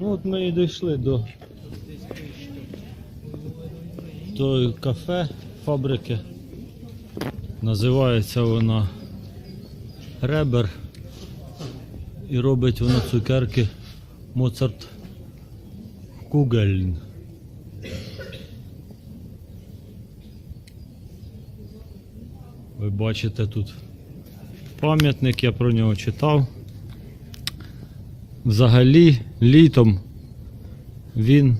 Ну от ми і дійшли до тої кафе, фабрики. Називається вона Ребер. І робить вона цукерки Моцарт Кугельн. Ви бачите тут пам'ятник, я про нього читав. Взагалі літом він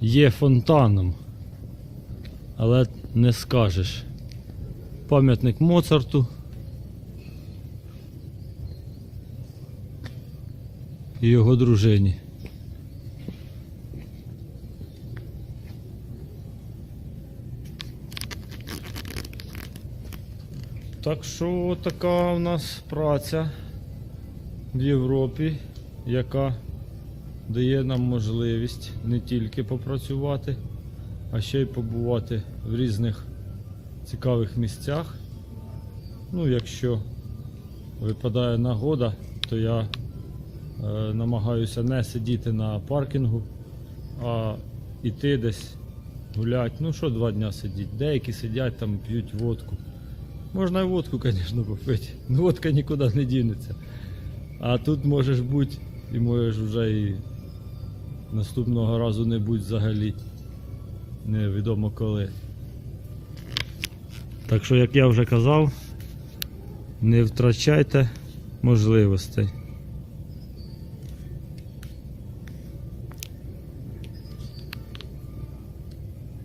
є фонтаном, але не скажеш. Пам'ятник Моцарту. І його дружині. Так що така у нас праця в Європі, яка дає нам можливість не тільки попрацювати, а ще й побувати в різних цікавих місцях. Ну, якщо випадає нагода, то я е, намагаюся не сидіти на паркінгу, а йти десь гуляти. Ну що два дня сидіти? Деякі сидять там, п'ють водку. Можна і водку, звісно, попити. Ну, водка нікуди не дінеться. А тут можеш бути і можеш вже і наступного разу не бути взагалі. Невідомо коли. Так що, як я вже казав, не втрачайте можливостей.